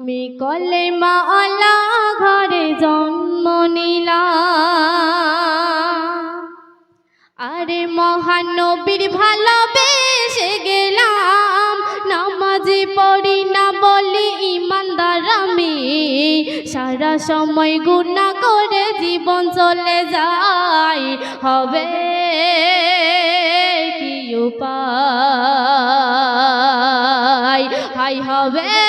আমি কলে মালা ঘরে জন্ম নিলাম আরে মহানবীর ভালোবেসে গেলাম, নামাজি পড়ি না বলি ইমানদার আমি। সারা সময় গুণা করে জীবন চলে যায়, হবে কি উপায়? হাই হবে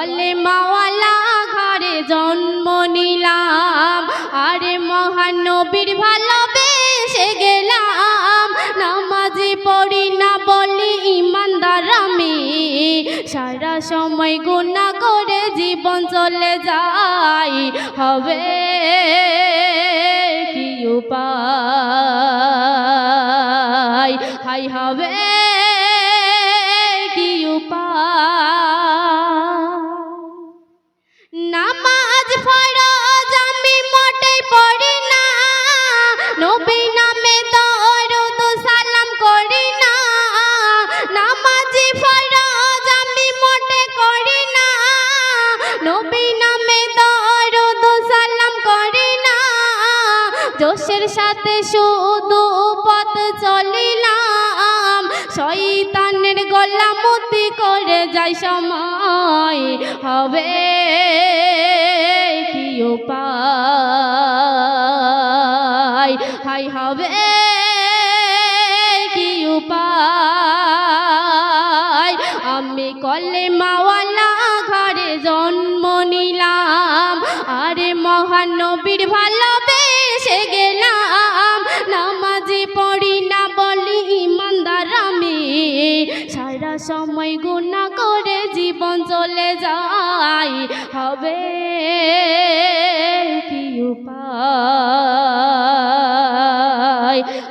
কলে মাওয়ালা, ঘরে জন্ম নিলাম। আরে মহানবীর ভালোবেসে গেলাম। নামাজি পড়ি না বলি ইমানদার আমি। সারা সময় গুণা করে জীবন চলে যায় হবে কি উপায়? হাই হবে জোশের সাথে শুধু পথ চলিলাম। শয়তানের গলামতি করে যাই সময়। হবে কি উপায়? হাই হবে কি উপায়? আমি কলে মাওয়ালা সময় গুণা করে জীবন চলে যায়। হবে কি উপায়?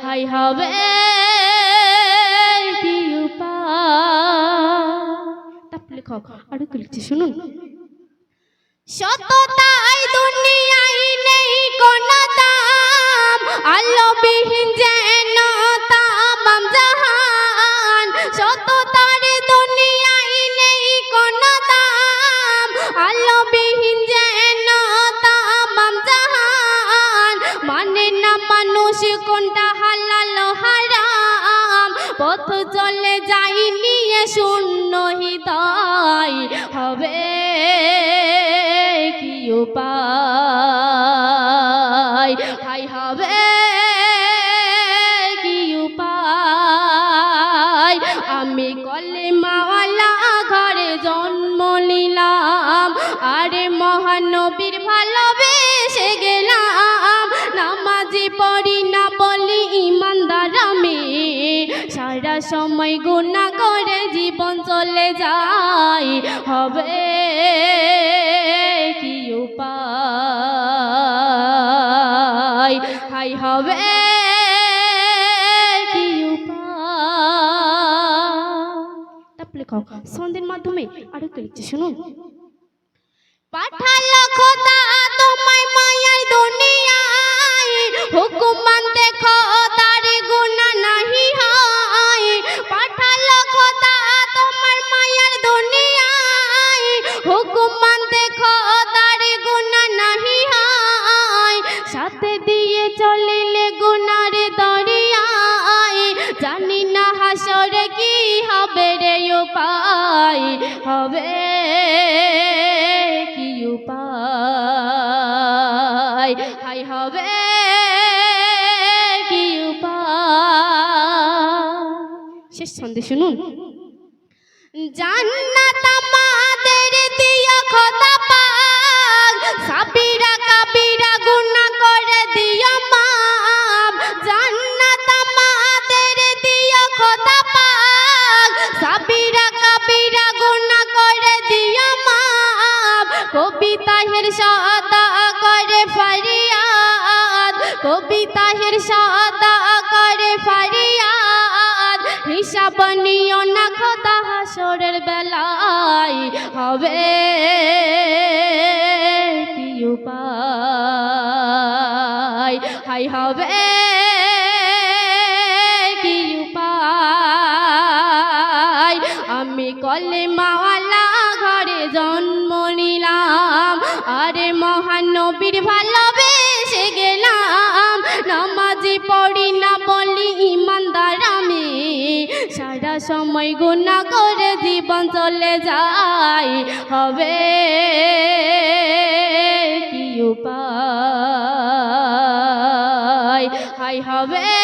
হাই হবে কি উপায়? তারপরে লেখক, আরও কি লিখছি, শুনুন। সততাই দুনিয়ায় নেই কোন দাম। আলোবিহীন যেন মানুষ কোনটা হালাল হারাম? পথ চলে যাই নিয়ে শূন্য হৃদয়। হবে কি উপায়? হাই, হবে কি উপায়? আমি কলে মাওয়ালা ঘরে জন্ম নিলাম। আরে মহানবীর সময় গুণা করে জীবন চলে যায়। হবে কি উপায়? হাই, হবে কি উপায়? লেখক সন্ধ্যের মাধ্যমে আরও কি লিখছে, শুনুন। পাঠালো খোদা তোমায় মায়ার দুনিয়ায়। হুকুম মানতে খোদার উপায় হবে কি উপায়? হাই হবে কি উপায়? শেষ ছন্দে শুনুন। জান্নাত আমাদের দিয়া খোদা কবিতাহের সদা করে ফারিয়াদ কবিতাহের সদা করে ফারিয়াদ, হিসাব নিও না খোদা হাসরের বেলায়, হবে কি উপায়? হাই হবে নবীর ভালোবেসে গেলাম। নামাজি পড়ি না বলি ইমানদার আমি। সারা সময় গুণা করে জীবন চলে যাই হবে কি উপায়? হাই হবে